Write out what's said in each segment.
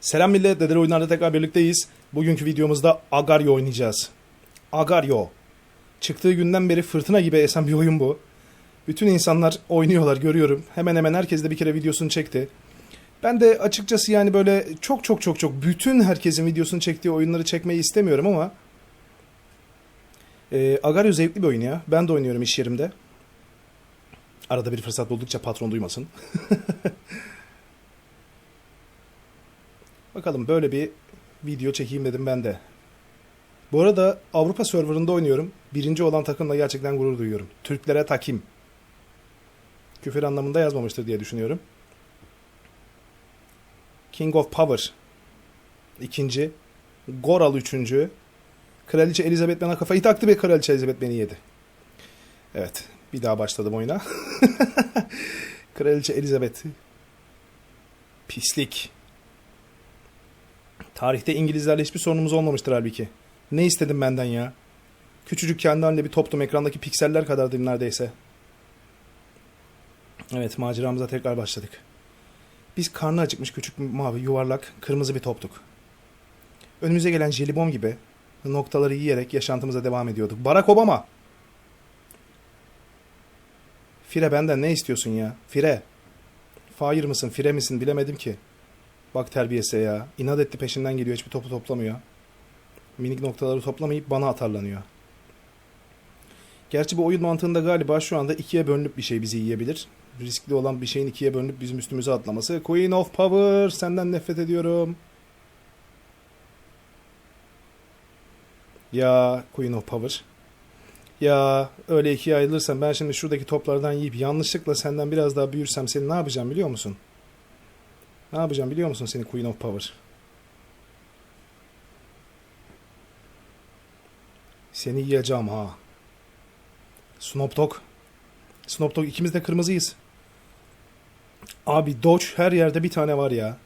Selam millet, Dedeli Oyunlar'da tekrar birlikteyiz. Bugünkü videomuzda Agaryo oynayacağız. Agaryo. Çıktığı günden beri fırtına gibi esen bir oyun bu. Bütün insanlar oynuyorlar görüyorum. Hemen hemen herkes de bir kere videosunu çekti. Ben de açıkçası yani böyle çok çok çok çok bütün herkesin videosunu çektiği oyunları çekmeyi istemiyorum ama e, Agaryo zevkli bir oyun ya. Ben de oynuyorum iş yerimde. Arada bir fırsat buldukça patron duymasın. Bakalım böyle bir video çekeyim dedim ben de. Bu arada Avrupa serverında oynuyorum. Birinci olan takımla gerçekten gurur duyuyorum. Türklere takim. Küfür anlamında yazmamıştır diye düşünüyorum. King of Power. ikinci. Goral üçüncü. Kraliçe Elizabeth bana kafayı taktı ve Kraliçe Elizabeth beni yedi. Evet. Bir daha başladım oyuna. Kraliçe Elizabeth. Pislik. Tarihte İngilizlerle hiçbir sorunumuz olmamıştır halbuki. Ne istedim benden ya? Küçücük kendi haline bir toptum ekrandaki pikseller kadardım neredeyse. Evet maceramıza tekrar başladık. Biz karnı acıkmış küçük mavi yuvarlak kırmızı bir toptuk. Önümüze gelen jelibon gibi noktaları yiyerek yaşantımıza devam ediyorduk. Barack Obama! Fire benden ne istiyorsun ya? Fire! Fire mısın, fire misin bilemedim ki. Bak terbiyesi ya. İnat etti peşinden geliyor. Hiçbir topu toplamıyor. Minik noktaları toplamayıp bana atarlanıyor. Gerçi bu oyun mantığında galiba şu anda ikiye bölünüp bir şey bizi yiyebilir. Riskli olan bir şeyin ikiye bölünüp bizim üstümüze atlaması. Queen of Power senden nefret ediyorum. Ya Queen of Power. Ya öyle ikiye ayrılırsam ben şimdi şuradaki toplardan yiyip yanlışlıkla senden biraz daha büyürsem seni ne yapacağım biliyor musun? Ne yapacağım biliyor musun seni Queen of Power? Seni yiyeceğim ha. Snoop Dogg. Snoop Dogg ikimiz de kırmızıyız. Abi Dodge her yerde bir tane var ya.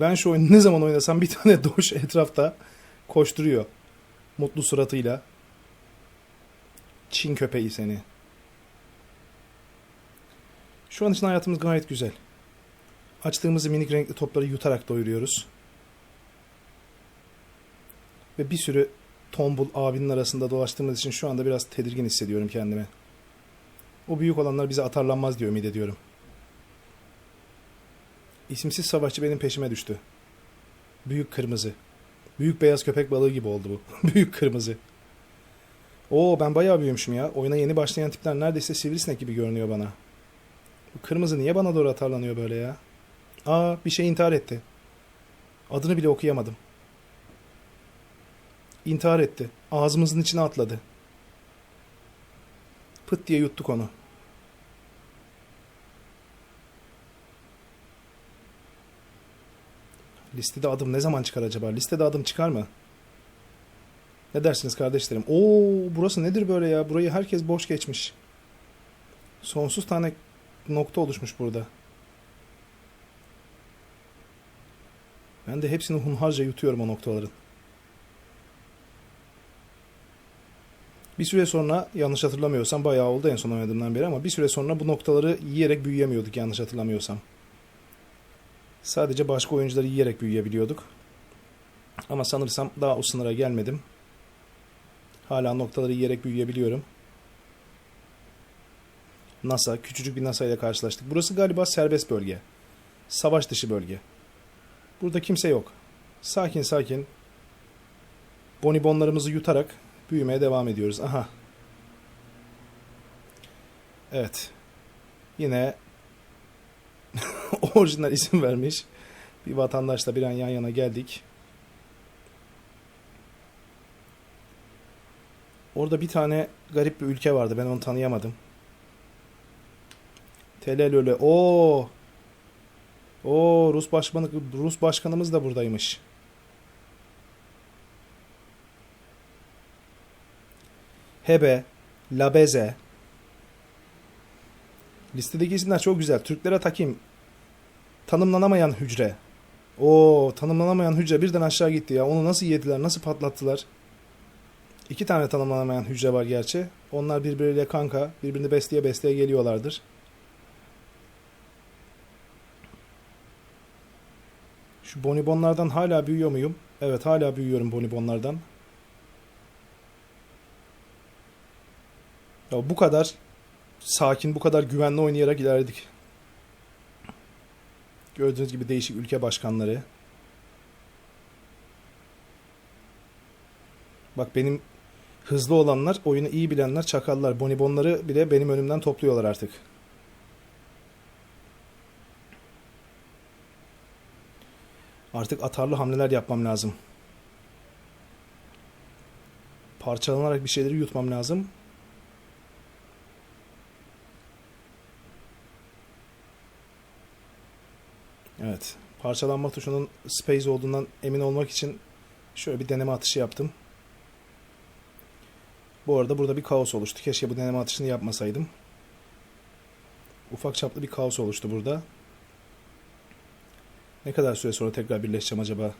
Ben şu oyunu ne zaman oynasam bir tane Dodge etrafta koşturuyor. Mutlu suratıyla. Çin köpeği seni. Şu an için hayatımız gayet güzel. Açtığımız minik renkli topları yutarak doyuruyoruz. Ve bir sürü tombul abinin arasında dolaştığımız için şu anda biraz tedirgin hissediyorum kendimi. O büyük olanlar bize atarlanmaz diye ümit ediyorum. İsimsiz savaşçı benim peşime düştü. Büyük kırmızı. Büyük beyaz köpek balığı gibi oldu bu. büyük kırmızı. Oo ben bayağı büyümüşüm ya. Oyuna yeni başlayan tipler neredeyse sivrisinek gibi görünüyor bana. Bu kırmızı niye bana doğru atarlanıyor böyle ya? Aa bir şey intihar etti. Adını bile okuyamadım. İntihar etti. Ağzımızın içine atladı. Pıt diye yuttuk onu. Listede adım ne zaman çıkar acaba? Listede adım çıkar mı? Ne dersiniz kardeşlerim? Oo burası nedir böyle ya? Burayı herkes boş geçmiş. Sonsuz tane nokta oluşmuş burada. Ben de hepsini hunharca yutuyorum o noktaların. Bir süre sonra yanlış hatırlamıyorsam bayağı oldu en son oynadığımdan beri ama bir süre sonra bu noktaları yiyerek büyüyemiyorduk yanlış hatırlamıyorsam. Sadece başka oyuncuları yiyerek büyüyebiliyorduk. Ama sanırsam daha o sınıra gelmedim. Hala noktaları yiyerek büyüyebiliyorum. NASA, küçücük bir NASA ile karşılaştık. Burası galiba serbest bölge. Savaş dışı bölge. Burada kimse yok. Sakin sakin bonibonlarımızı yutarak büyümeye devam ediyoruz. Aha. Evet. Yine orijinal isim vermiş bir vatandaşla bir an yan yana geldik. Orada bir tane garip bir ülke vardı. Ben onu tanıyamadım. Telelöle. Oo. Oo Rus başkanı Rus başkanımız da buradaymış. Hebe, Labeze. Listedeki isimler çok güzel. Türklere takayım. Tanımlanamayan hücre. Oo, tanımlanamayan hücre birden aşağı gitti ya. Onu nasıl yediler, nasıl patlattılar? İki tane tanımlanamayan hücre var gerçi. Onlar birbiriyle kanka, birbirini besleye besleye geliyorlardır. Şu bonibonlardan hala büyüyor muyum? Evet hala büyüyorum bonibonlardan. Ya bu kadar sakin, bu kadar güvenli oynayarak ilerledik. Gördüğünüz gibi değişik ülke başkanları. Bak benim hızlı olanlar, oyunu iyi bilenler, çakallar. Bonibonları bile benim önümden topluyorlar artık. Artık atarlı hamleler yapmam lazım. Parçalanarak bir şeyleri yutmam lazım. Evet. Parçalanma tuşunun space olduğundan emin olmak için şöyle bir deneme atışı yaptım. Bu arada burada bir kaos oluştu. Keşke bu deneme atışını yapmasaydım. Ufak çaplı bir kaos oluştu burada. Ne kadar süre sonra tekrar birleşeceğim acaba?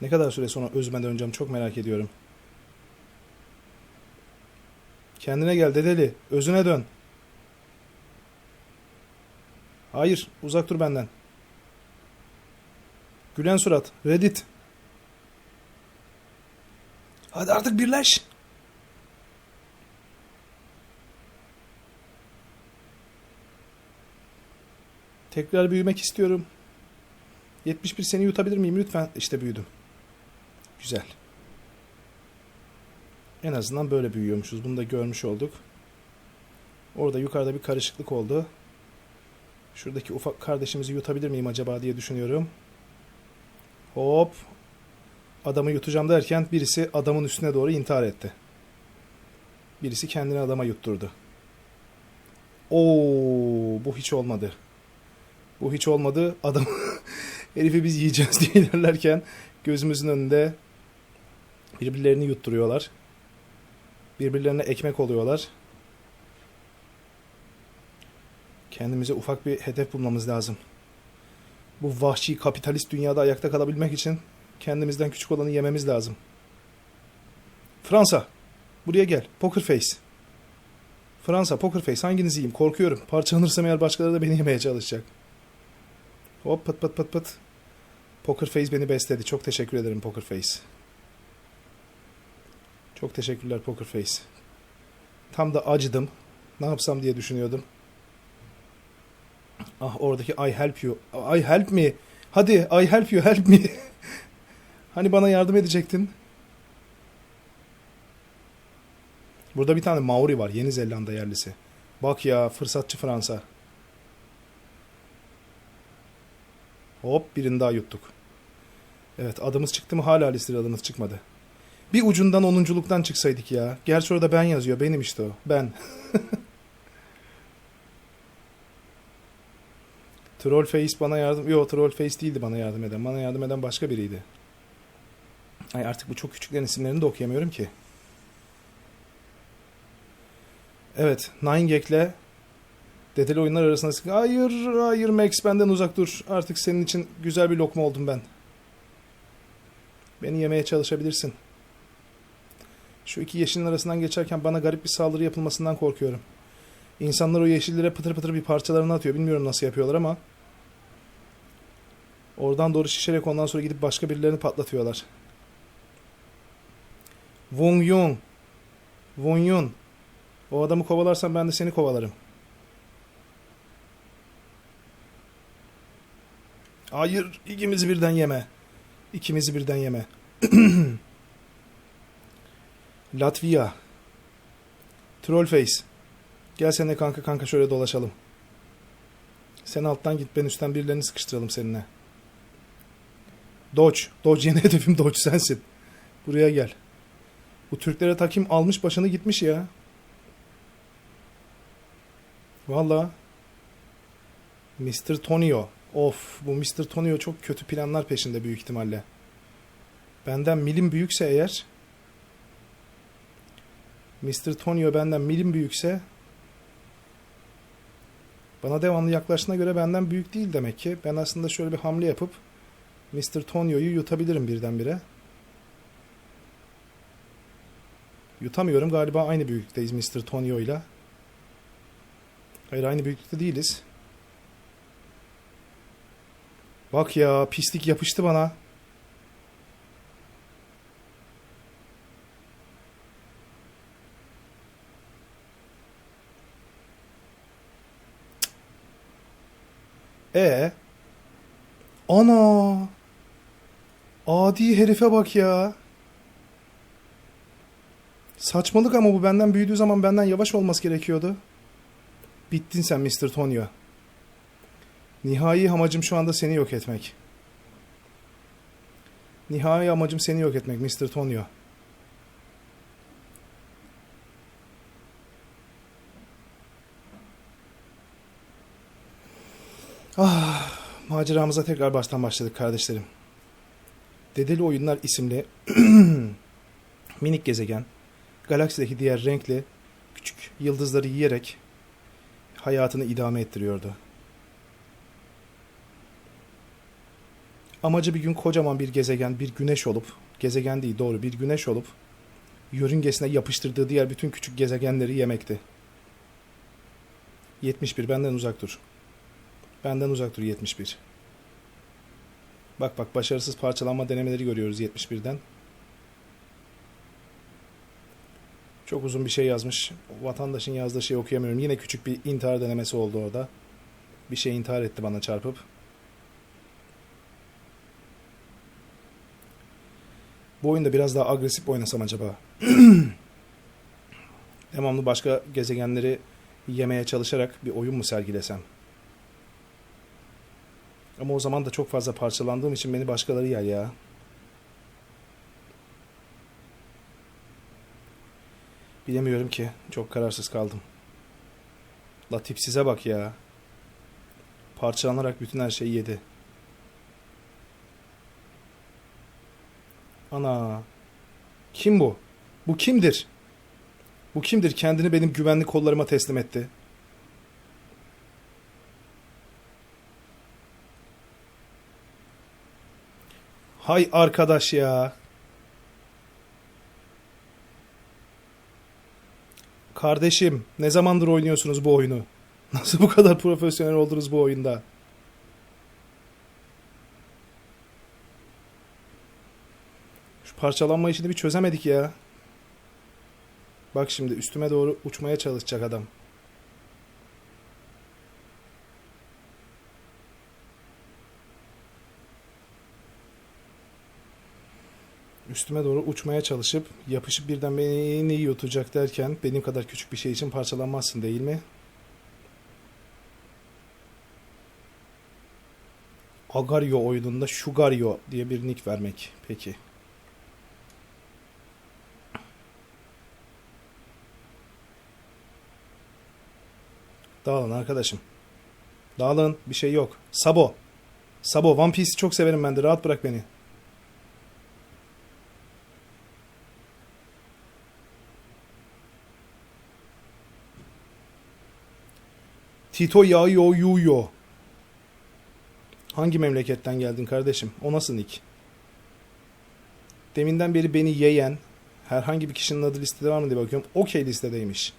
Ne kadar süre sonra özüme döneceğim çok merak ediyorum. Kendine gel dedeli. Özüne dön. Hayır. Uzak dur benden. Gülen surat. Reddit. Hadi artık birleş. Tekrar büyümek istiyorum. 71 seni yutabilir miyim lütfen? İşte büyüdüm. Güzel. En azından böyle büyüyormuşuz. Bunu da görmüş olduk. Orada yukarıda bir karışıklık oldu. Şuradaki ufak kardeşimizi yutabilir miyim acaba diye düşünüyorum. Hop. Adamı yutacağım derken birisi adamın üstüne doğru intihar etti. Birisi kendini adama yutturdu. Oo, bu hiç olmadı. Bu hiç olmadı. Adam herifi biz yiyeceğiz diye ilerlerken gözümüzün önünde birbirlerini yutturuyorlar. Birbirlerine ekmek oluyorlar. Kendimize ufak bir hedef bulmamız lazım. Bu vahşi kapitalist dünyada ayakta kalabilmek için kendimizden küçük olanı yememiz lazım. Fransa, buraya gel. Poker Face. Fransa, Poker Face. Hanginizi yiyeyim? Korkuyorum. Parçalanırsam eğer başkaları da beni yemeye çalışacak. Hop pıt pıt pıt pıt. Poker Face beni besledi. Çok teşekkür ederim Poker Face. Çok teşekkürler Poker Face. Tam da acıdım. Ne yapsam diye düşünüyordum. Ah oradaki I help you. I help me. Hadi I help you help me. hani bana yardım edecektin. Burada bir tane Maori var. Yeni Zelanda yerlisi. Bak ya fırsatçı Fransa. Hop birini daha yuttuk. Evet adımız çıktı mı hala listede adımız çıkmadı. Bir ucundan onunculuktan çıksaydık ya. Gerçi orada ben yazıyor. Benim işte o. Ben. Troll Face bana yardım... Yo Troll Face değildi bana yardım eden. Bana yardım eden başka biriydi. Ay artık bu çok küçüklerin isimlerini de okuyamıyorum ki. Evet. Nine Gag'le Dedeli oyunlar arasında. Hayır, hayır Max benden uzak dur. Artık senin için güzel bir lokma oldum ben. Beni yemeye çalışabilirsin. Şu iki yeşilin arasından geçerken bana garip bir saldırı yapılmasından korkuyorum. İnsanlar o yeşillere pıtır pıtır bir parçalarını atıyor. Bilmiyorum nasıl yapıyorlar ama. Oradan doğru şişerek ondan sonra gidip başka birilerini patlatıyorlar. Wong Yun. Wong Yun. O adamı kovalarsan ben de seni kovalarım. Hayır, ikimizi birden yeme. İkimizi birden yeme. Latvia. Trollface. Gel sen de kanka kanka şöyle dolaşalım. Sen alttan git ben üstten birilerini sıkıştıralım seninle. Dodge. Dodge yeni hedefim Dodge sensin. Buraya gel. Bu Türklere takim almış başını gitmiş ya. Valla. Mr. Tonio. Of bu Mr. Tonio çok kötü planlar peşinde büyük ihtimalle. Benden milim büyükse eğer Mr. Tonio benden milim büyükse bana devamlı yaklaştığına göre benden büyük değil demek ki. Ben aslında şöyle bir hamle yapıp Mr. Tonio'yu yutabilirim birdenbire. Yutamıyorum. Galiba aynı büyüklükteyiz Mr. Tonio ile. Hayır aynı büyüklükte değiliz. Bak ya pislik yapıştı bana. E Ana Adi herife bak ya. Saçmalık ama bu benden büyüdüğü zaman benden yavaş olması gerekiyordu. Bittin sen Mr. Tonyo. Nihai amacım şu anda seni yok etmek. Nihai amacım seni yok etmek Mr. Tonyo. Ah, maceramıza tekrar baştan başladık kardeşlerim. Dedeli Oyunlar isimli minik gezegen, galaksideki diğer renkli küçük yıldızları yiyerek hayatını idame ettiriyordu. Amacı bir gün kocaman bir gezegen, bir güneş olup, gezegen değil doğru bir güneş olup, yörüngesine yapıştırdığı diğer bütün küçük gezegenleri yemekti. 71 benden uzak dur. Benden uzak dur 71. Bak bak başarısız parçalanma denemeleri görüyoruz 71'den. Çok uzun bir şey yazmış. Vatandaşın yazdığı şeyi okuyamıyorum. Yine küçük bir intihar denemesi oldu orada. Bir şey intihar etti bana çarpıp. Bu oyunda biraz daha agresif oynasam acaba? Devamlı başka gezegenleri yemeye çalışarak bir oyun mu sergilesem? Ama o zaman da çok fazla parçalandığım için beni başkaları yer ya. Bilemiyorum ki. Çok kararsız kaldım. La tipsize bak ya. Parçalanarak bütün her şeyi yedi. Ana. Kim bu? Bu kimdir? Bu kimdir? Kendini benim güvenli kollarıma teslim etti. Hay arkadaş ya. Kardeşim, ne zamandır oynuyorsunuz bu oyunu? Nasıl bu kadar profesyonel oldunuz bu oyunda? Parçalanma işini bir çözemedik ya. Bak şimdi üstüme doğru uçmaya çalışacak adam. Üstüme doğru uçmaya çalışıp yapışıp birden beni yutacak derken benim kadar küçük bir şey için parçalanmazsın değil mi? Agario oyununda Sugario diye bir nick vermek. Peki. Dağılın arkadaşım. Dağılın. Bir şey yok. Sabo. Sabo. One Piece'i çok severim ben de. Rahat bırak beni. Tito Yayo Yuyo. Hangi memleketten geldin kardeşim? O nasıl nick? Deminden beri beni yeyen herhangi bir kişinin adı listede var mı diye bakıyorum. Okey listedeymiş.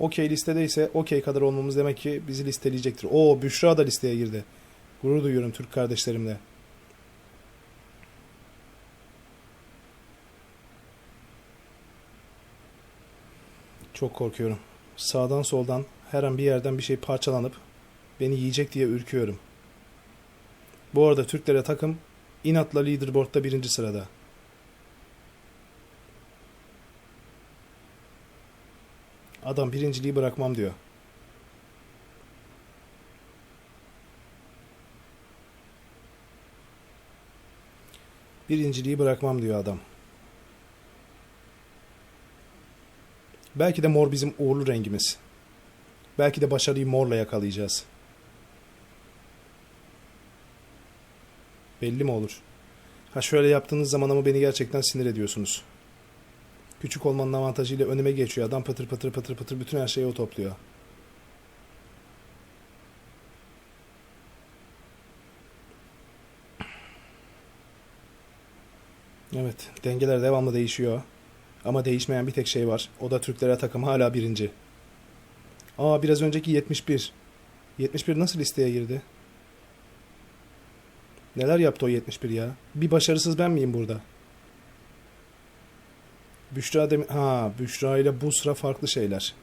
Okey listedeyse okey kadar olmamız demek ki bizi listeleyecektir. Oo Büşra da listeye girdi. Gurur duyuyorum Türk kardeşlerimle. Çok korkuyorum. Sağdan soldan her an bir yerden bir şey parçalanıp beni yiyecek diye ürküyorum. Bu arada Türklere takım inatla leaderboard'da birinci sırada. Adam birinciliği bırakmam diyor. Birinciliği bırakmam diyor adam. Belki de mor bizim uğurlu rengimiz. Belki de başarıyı morla yakalayacağız. Belli mi olur? Ha şöyle yaptığınız zaman ama beni gerçekten sinir ediyorsunuz. Küçük olmanın avantajıyla önüme geçiyor. Adam patır patır patır patır bütün her şeyi o topluyor. Evet, dengeler devamlı değişiyor. Ama değişmeyen bir tek şey var. O da Türklere takım hala birinci. Aa biraz önceki 71. 71 nasıl listeye girdi? Neler yaptı o 71 ya? Bir başarısız ben miyim burada? Büşra Demir... Ha, Büşra ile Busra farklı şeyler.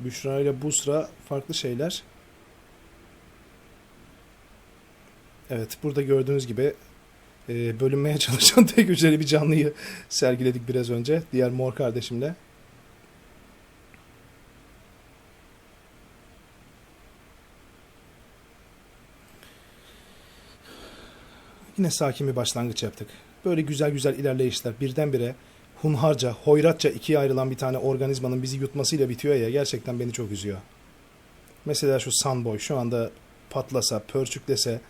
Büşra ile Busra farklı şeyler. Evet, burada gördüğünüz gibi e, bölünmeye çalışan tek hücreli bir canlıyı sergiledik biraz önce. Diğer mor kardeşimle. Yine sakin bir başlangıç yaptık. Böyle güzel güzel ilerleyişler birdenbire hunharca, hoyratça ikiye ayrılan bir tane organizmanın bizi yutmasıyla bitiyor ya gerçekten beni çok üzüyor. Mesela şu Sunboy şu anda patlasa, pörçüklese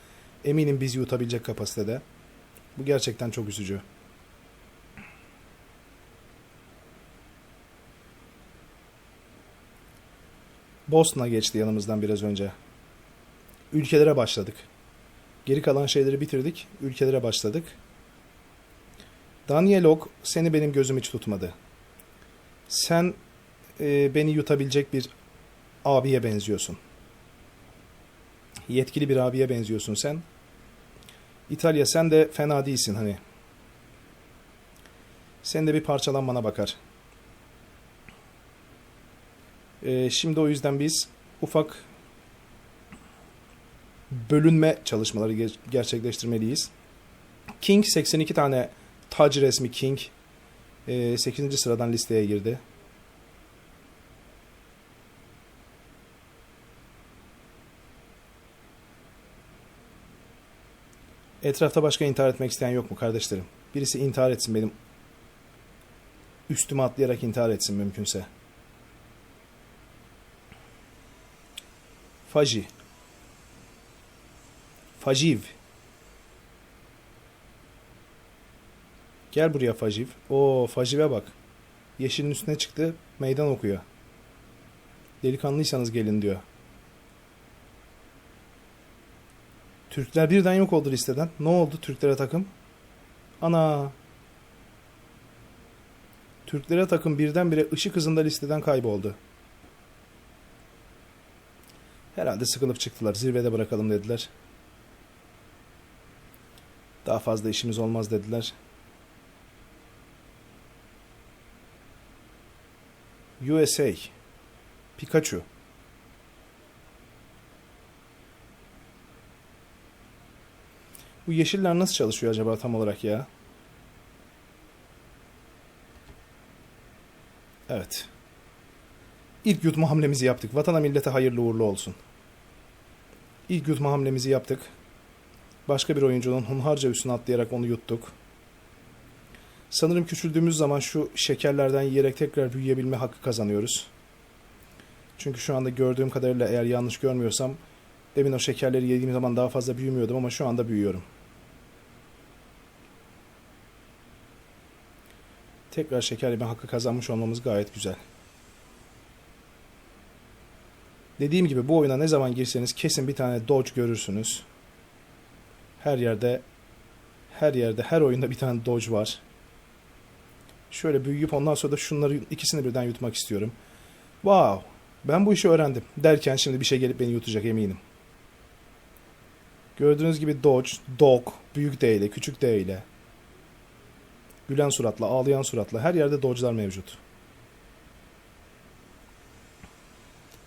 eminim bizi yutabilecek kapasitede. Bu gerçekten çok üzücü. Bosna geçti yanımızdan biraz önce. Ülkelere başladık. Geri kalan şeyleri bitirdik. Ülkelere başladık. Daniel Ok seni benim gözüm hiç tutmadı. Sen e, beni yutabilecek bir abiye benziyorsun. Yetkili bir abiye benziyorsun sen. İtalya sen de fena değilsin hani. Sen de bir parçalanmana bakar. E, şimdi o yüzden biz ufak bölünme çalışmaları ger- gerçekleştirmeliyiz. King 82 tane tac resmi King 8. sıradan listeye girdi. Etrafta başka intihar etmek isteyen yok mu kardeşlerim? Birisi intihar etsin benim üstüme atlayarak intihar etsin mümkünse. Faji. Faciv. Gel buraya Faciv. Oo Faciv'e bak. Yeşilin üstüne çıktı. Meydan okuyor. Delikanlıysanız gelin diyor. Türkler birden yok oldu listeden. Ne oldu Türklere takım? Ana. Türklere takım birdenbire ışık hızında listeden kayboldu. Herhalde sıkılıp çıktılar. Zirvede bırakalım dediler. Daha fazla işimiz olmaz dediler. USA Pikachu Bu yeşiller nasıl çalışıyor acaba tam olarak ya? Evet. İlk yutma hamlemizi yaptık. Vatana millete hayırlı uğurlu olsun. İlk yutma hamlemizi yaptık. Başka bir oyuncunun hunharca üstüne atlayarak onu yuttuk. Sanırım küçüldüğümüz zaman şu şekerlerden yiyerek tekrar büyüyebilme hakkı kazanıyoruz. Çünkü şu anda gördüğüm kadarıyla eğer yanlış görmüyorsam demin o şekerleri yediğim zaman daha fazla büyümüyordum ama şu anda büyüyorum. Tekrar şeker yeme hakkı kazanmış olmamız gayet güzel. Dediğim gibi bu oyuna ne zaman girseniz kesin bir tane dodge görürsünüz. Her yerde her yerde her oyunda bir tane dodge var. Şöyle büyüyüp ondan sonra da şunları ikisini birden yutmak istiyorum. Wow! Ben bu işi öğrendim. Derken şimdi bir şey gelip beni yutacak eminim. Gördüğünüz gibi Dodge, Dog, büyük D ile, küçük D ile. Gülen suratla, ağlayan suratla her yerde Dodge'lar mevcut.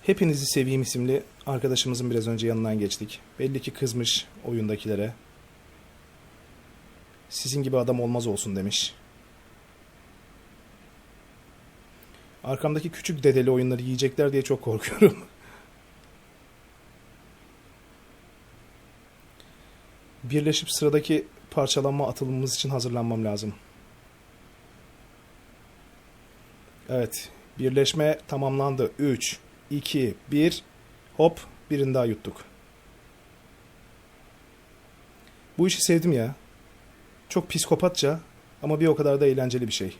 Hepinizi seveyim isimli arkadaşımızın biraz önce yanından geçtik. Belli ki kızmış oyundakilere. Sizin gibi adam olmaz olsun demiş. Arkamdaki küçük dedeli oyunları yiyecekler diye çok korkuyorum. Birleşip sıradaki parçalanma atılımımız için hazırlanmam lazım. Evet. Birleşme tamamlandı. 3, 2, 1. Hop. Birini daha yuttuk. Bu işi sevdim ya. Çok psikopatça ama bir o kadar da eğlenceli bir şey.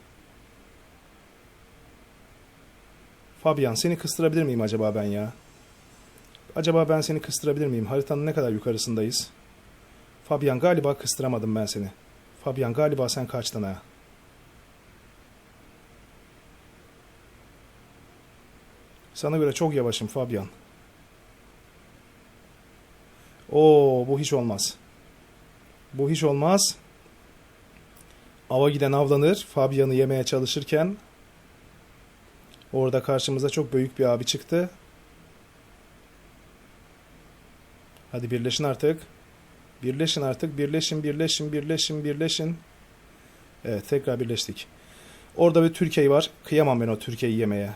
Fabian seni kıstırabilir miyim acaba ben ya? Acaba ben seni kıstırabilir miyim? Haritanın ne kadar yukarısındayız? Fabian galiba kıstıramadım ben seni. Fabian galiba sen kaçtın ha. Sana göre çok yavaşım Fabian. Oo bu hiç olmaz. Bu hiç olmaz. Ava giden avlanır. Fabian'ı yemeye çalışırken orada karşımıza çok büyük bir abi çıktı. Hadi birleşin artık. Birleşin artık. Birleşin, birleşin, birleşin, birleşin. Evet, tekrar birleştik. Orada bir Türkiye var. Kıyamam ben o Türkiye'yi yemeye.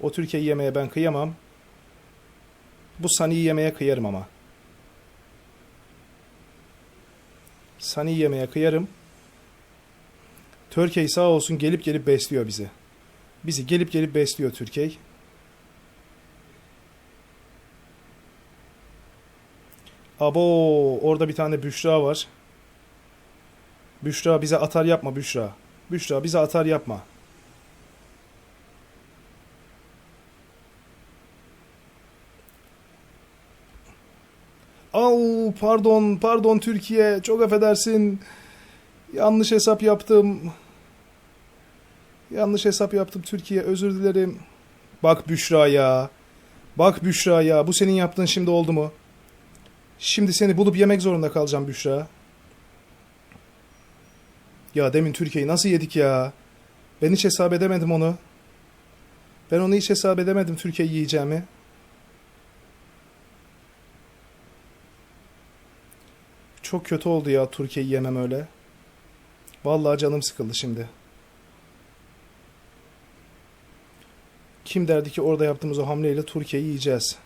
O Türkiye'yi yemeye ben kıyamam. Bu Sani'yi yemeye kıyarım ama. Sani'yi yemeye kıyarım. Türkiye sağ olsun gelip gelip besliyor bizi. Bizi gelip gelip besliyor Türkiye. Abo orada bir tane Büşra var. Büşra bize atar yapma Büşra. Büşra bize atar yapma. Au pardon pardon Türkiye çok affedersin. Yanlış hesap yaptım. Yanlış hesap yaptım Türkiye özür dilerim. Bak Büşra ya. Bak Büşra ya bu senin yaptığın şimdi oldu mu? Şimdi seni bulup yemek zorunda kalacağım Büşra. Ya demin Türkiye'yi nasıl yedik ya? Ben hiç hesap edemedim onu. Ben onu hiç hesap edemedim Türkiye'yi yiyeceğimi. Çok kötü oldu ya Türkiye'yi yemem öyle. Vallahi canım sıkıldı şimdi. Kim derdi ki orada yaptığımız o hamleyle Türkiye'yi yiyeceğiz.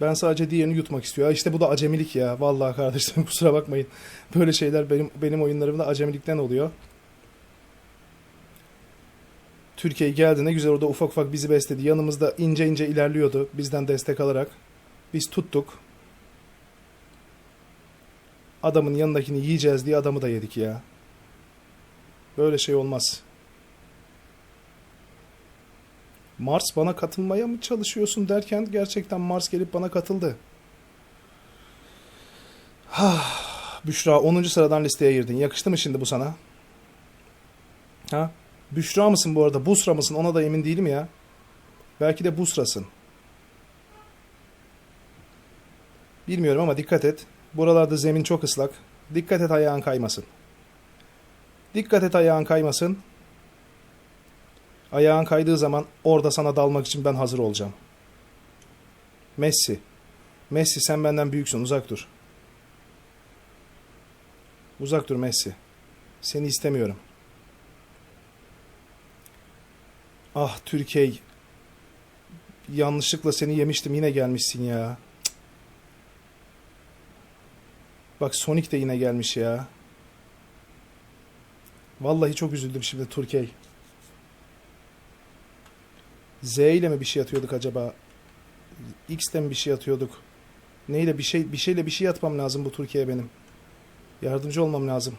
Ben sadece diğerini yutmak istiyor. İşte bu da acemilik ya. Vallahi kardeşlerim kusura bakmayın. Böyle şeyler benim benim oyunlarımda acemilikten oluyor. Türkiye geldi ne güzel orada ufak ufak bizi besledi. Yanımızda ince ince ilerliyordu bizden destek alarak. Biz tuttuk. Adamın yanındakini yiyeceğiz diye adamı da yedik ya. Böyle şey olmaz. Mars bana katılmaya mı çalışıyorsun derken gerçekten Mars gelip bana katıldı. Ah, Büşra 10. sıradan listeye girdin. Yakıştı mı şimdi bu sana? Ha? Büşra mısın bu arada? Busra mısın? Ona da emin değilim ya. Belki de Busra'sın. Bilmiyorum ama dikkat et. Buralarda zemin çok ıslak. Dikkat et ayağın kaymasın. Dikkat et ayağın kaymasın. Ayağın kaydığı zaman orada sana dalmak için ben hazır olacağım. Messi. Messi sen benden büyüksün uzak dur. Uzak dur Messi. Seni istemiyorum. Ah Türkiye. Yanlışlıkla seni yemiştim yine gelmişsin ya. Bak Sonic de yine gelmiş ya. Vallahi çok üzüldüm şimdi Türkiye. Z ile mi bir şey atıyorduk acaba? X'te mi bir şey atıyorduk? Neyle bir şey bir şeyle bir şey atmam lazım bu Türkiye'ye benim. Yardımcı olmam lazım.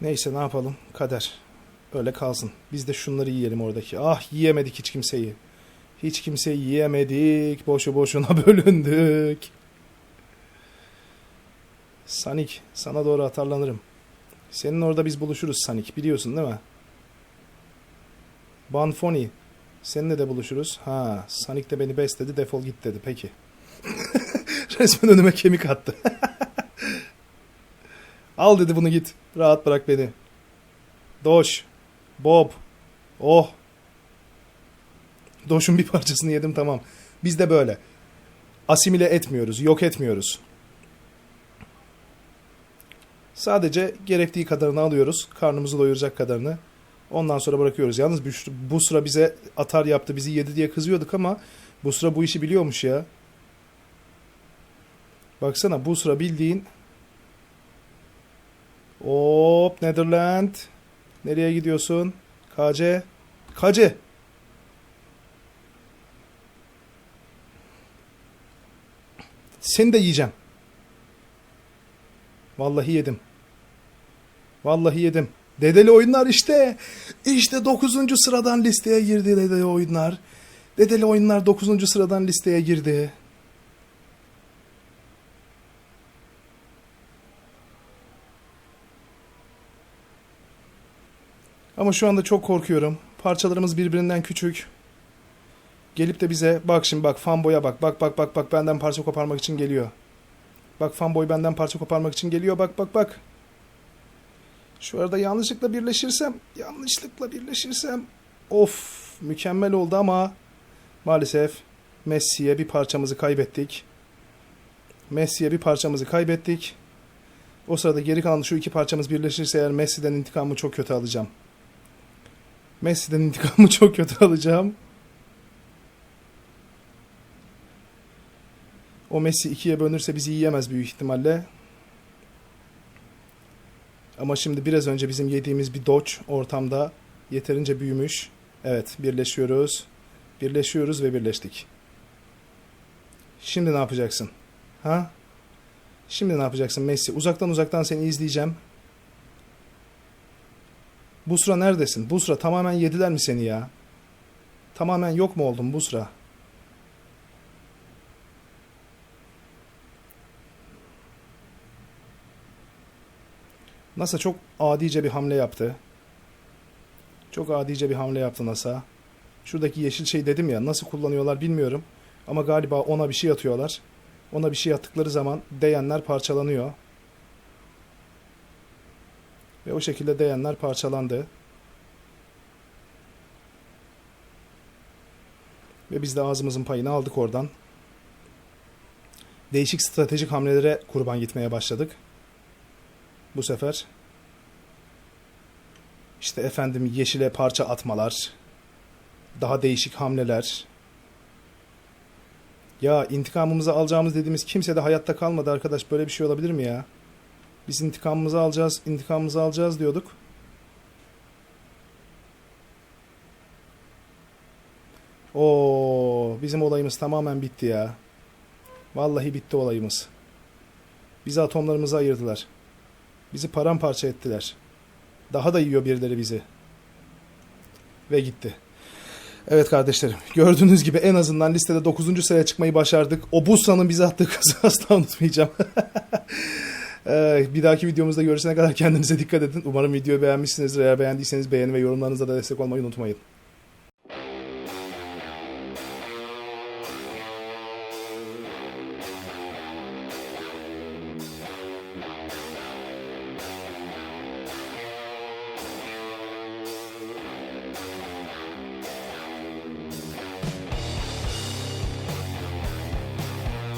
Neyse ne yapalım? Kader. Öyle kalsın. Biz de şunları yiyelim oradaki. Ah yiyemedik hiç kimseyi. Hiç kimseyi yiyemedik. Boşu boşuna bölündük. Sanik sana doğru atarlanırım. Senin orada biz buluşuruz Sanik biliyorsun değil mi? Banfoni seninle de buluşuruz. Ha Sanik de beni besledi defol git dedi peki. Resmen önüme kemik attı. Al dedi bunu git. Rahat bırak beni. Doş. Bob. Oh. Doş'un bir parçasını yedim tamam. Biz de böyle. Asimile etmiyoruz, yok etmiyoruz. Sadece gerektiği kadarını alıyoruz. Karnımızı doyuracak kadarını. Ondan sonra bırakıyoruz. Yalnız bu sıra bize atar yaptı, bizi yedi diye kızıyorduk ama bu sıra bu işi biliyormuş ya. Baksana bu sıra bildiğin Hop Netherland. Nereye gidiyorsun? KC. KC. Seni de yiyeceğim. Vallahi yedim. Vallahi yedim. Dedeli oyunlar işte. İşte 9. sıradan listeye girdi dedeli oyunlar. Dedeli oyunlar 9. sıradan listeye girdi. Ama şu anda çok korkuyorum. Parçalarımız birbirinden küçük. Gelip de bize bak şimdi bak fanboya bak. Bak bak bak bak benden parça koparmak için geliyor. Bak fanboy benden parça koparmak için geliyor. Bak bak bak. Şu arada yanlışlıkla birleşirsem, yanlışlıkla birleşirsem of mükemmel oldu ama maalesef Messi'ye bir parçamızı kaybettik. Messi'ye bir parçamızı kaybettik. O sırada geri kalan şu iki parçamız birleşirse eğer Messi'den intikamı çok kötü alacağım. Messi'den intikamı çok kötü alacağım. O Messi ikiye bölünürse bizi yiyemez büyük ihtimalle. Ama şimdi biraz önce bizim yediğimiz bir Dodge ortamda yeterince büyümüş. Evet birleşiyoruz. Birleşiyoruz ve birleştik. Şimdi ne yapacaksın? Ha? Şimdi ne yapacaksın Messi? Uzaktan uzaktan seni izleyeceğim. Busra neredesin? Busra tamamen yediler mi seni ya? Tamamen yok mu oldun Busra? NASA çok adice bir hamle yaptı. Çok adice bir hamle yaptı NASA. Şuradaki yeşil şey dedim ya nasıl kullanıyorlar bilmiyorum. Ama galiba ona bir şey atıyorlar. Ona bir şey attıkları zaman değenler parçalanıyor. Ve o şekilde değenler parçalandı. Ve biz de ağzımızın payını aldık oradan. Değişik stratejik hamlelere kurban gitmeye başladık. Bu sefer işte efendim yeşile parça atmalar, daha değişik hamleler. Ya intikamımızı alacağımız dediğimiz kimse de hayatta kalmadı arkadaş. Böyle bir şey olabilir mi ya? Biz intikamımızı alacağız, intikamımızı alacağız diyorduk. Oo, bizim olayımız tamamen bitti ya. Vallahi bitti olayımız. Bizi atomlarımıza ayırdılar. Bizi paramparça ettiler. Daha da yiyor birileri bizi. Ve gitti. Evet kardeşlerim. Gördüğünüz gibi en azından listede 9. sıraya çıkmayı başardık. O Busra'nın bize attığı kazı asla unutmayacağım. Ee, bir dahaki videomuzda görüşene kadar kendinize dikkat edin. Umarım videoyu beğenmişsinizdir. Eğer beğendiyseniz beğeni ve yorumlarınızla da destek olmayı unutmayın.